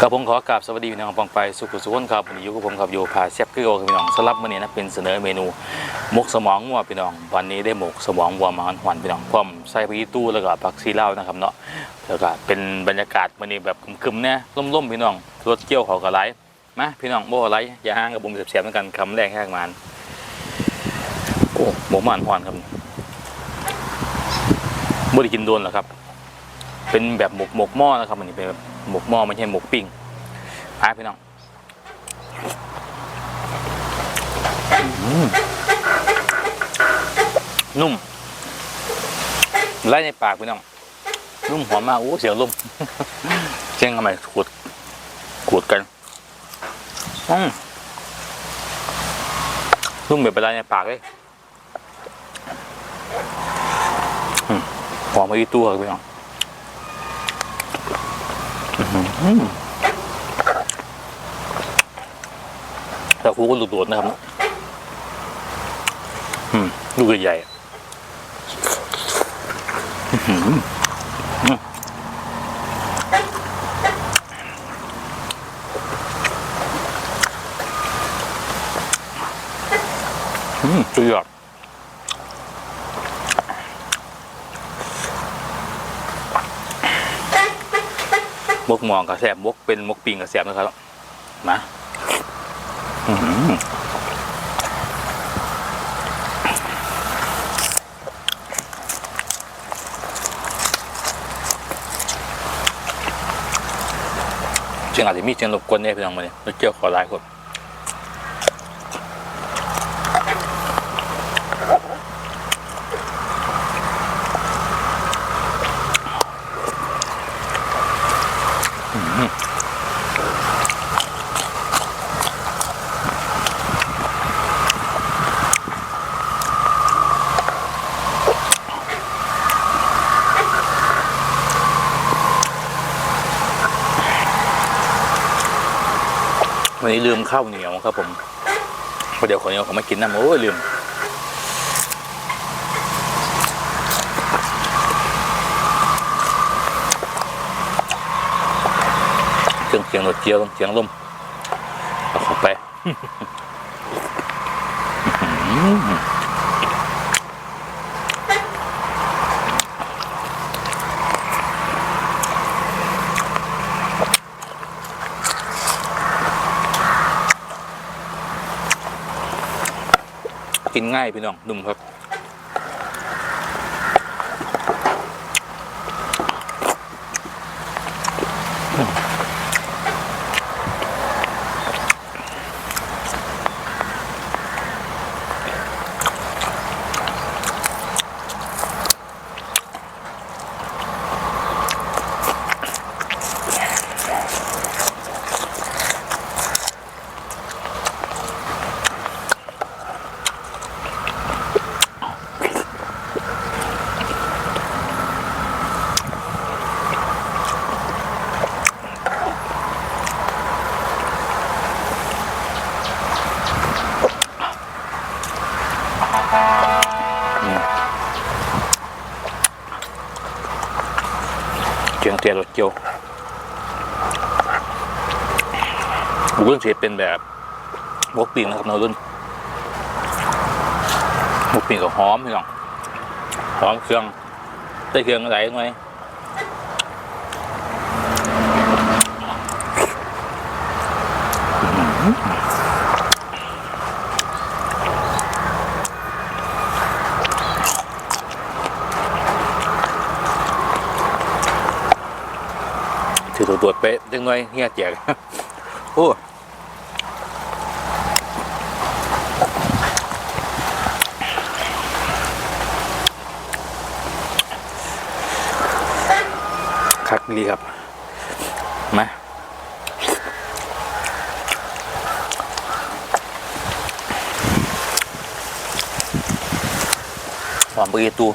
กับผมขอกราบสวัสดีพี่น้องปองไปสุขุสุขนครับวันนี้อยู่กับผมครับอยู่พาเชฟคือโอครับพี่น้องสำหรับวันนี้นะเป็นเสนอเมนูหมกสมองวัวพี่น้อง วันนี้ได้หมกสมองวัวมาหวานพี่น้องพร้อมใส่ผักอีตู้แล้วก็ผักซีเหล้านะครับเนาะแล้วก็เป็นบรรยากาศวันนี้แบบคึมๆนี่ยร่มๆพี่น้องรถเกี่ยวเขาก็ไหลมาพี่น้องโบ่ไหลอย่าห่างกับผมเสียบๆเหมือนกันคำแรกแค่มันโอ้หมกมันหวานครับบ่ได้กินโดนหรอครับ เป็นแบบหมกหมกหม้อนะครับอันนี้เป็นแบบ หมกหม้อไม่ใช่หมกปิ้งอะพี่น้องนุ่มไล่ในปากพี่น้องนุ่มหอมมากโอ้เสียงลมเชียงทำไมขูดขูดกันอืมนุ่มแบบไปไล่ในปากเลยหอมไปที่ตัวพี่น้อง แต่คูก็หลุดๆนะครับนะอืมลูกใหญ่ๆอะอื้อหืออืมอืมสุดยอด มกหมองกับแสบมกเป็นมกปิงกับแสบนะครับมาอื้อหือเชียงอาจจะมีเชียงรบกวนเนี่ยพี่น้องมาเนี่ยเกี่ยวขอลายคน วันนี้ลืมข้าวเหนียวครับผมเพระเดี๋ยวขอเหนียวผมมากินน้ำโอ้ยลืมเครื่องเสียงหนวดเจียวเสียงลมเอาเข้าไป กินง่ายพี่น้องนุ่มครับ เชียงเตียรถเกียวบุกเรื่องเชฟเป็นแบบบกปิงนะครับนรุ่นบกปิงกับหอมพี่น้องหอมเครื่องได้เครื่องอะไรไหน่อย ตรวจเป๊ะจังหน่อยเฮียแจกโอ้คักดีครับ มาหอมเบอร์ตู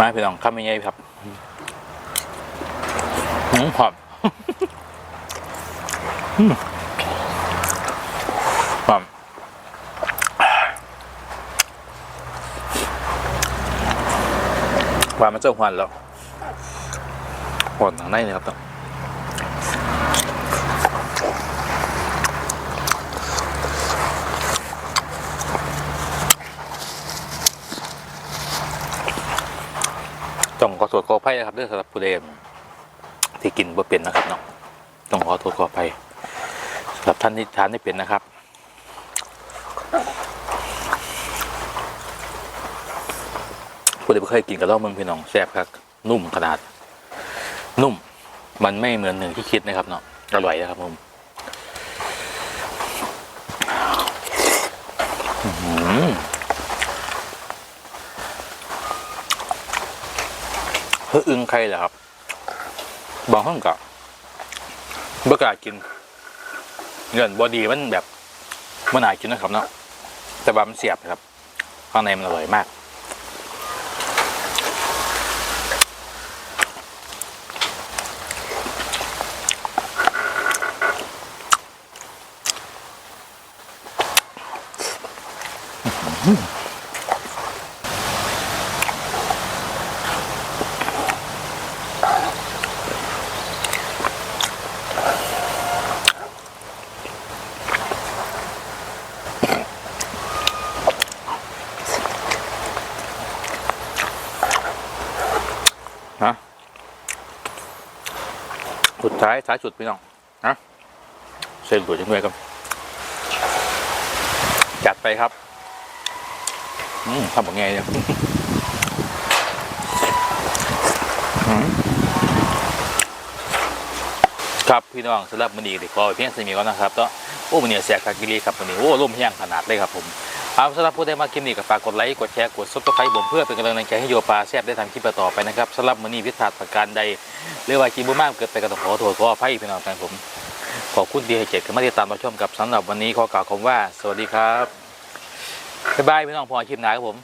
มาพี่น้องคำยังไงครับหืมหอมหอมหวานมันจะหวานแล้วหวานทางในนะครับต้อง ต้องขอโทษขออภัยนะครับเรื่องสำหรับผู้ใดที่กินบ่เป็นนะครับเนาะต้องขอโทษขออภัยสำหรับท่านที่ทานได้เป็นนะครับผู้ใดมเคยกินกระรอกเมืองพี่น้องแซ่บครับนุ่มขนาด นุ่ม มันไม่เหมือนหนึ่งที่คิดนะครับเนาะอร่อยนะครับผมอื้อหือ เฮ้ยอึ้งใครเหรอครับ บางห้องกับบกล้ากินเงินบอดีมันแบบมันหนากินนะครับเนาะแต่ว่ามันเสียบนะครับข้างในมันอร่อยมาก ฮะสุดท้ายท้ายสุดพี่น้องนะเซ็นตัวจังเลยครับ จัดไปครับ อืมทำแบบไงเนี่ยครับพี่น้องสำหรับมันดีเด็กก็เพียงสมีก่อนนะครับก็โอ้มันเนี่ยแสกคากิรีครับวันนี้โอ้ร่มแห้งขนาดเลยครับผม เอาสำหรับผู้ใดมาคลิปนี้ก็ฝากกดไลค์กดแชร์กดซับสไครต์ผมเพื่อเป็นกำลังใจให้โยปลาแซ่บได้ทำคลิปต่อไปนะครับสำหรับมือนี้พิธาประการใดหรือว่ากินบุมากเกิดไปก็ต้องขอโทษขออภัยพี่น้องแฟนผมขอบคุณที่ให้เกียรติมาติดตามรับชมกับสำหรับวันนี้ขอกล่าวคำว่า สวัสดีครับบ๊ายบายพี่น้องพอคลิปหนาครับผม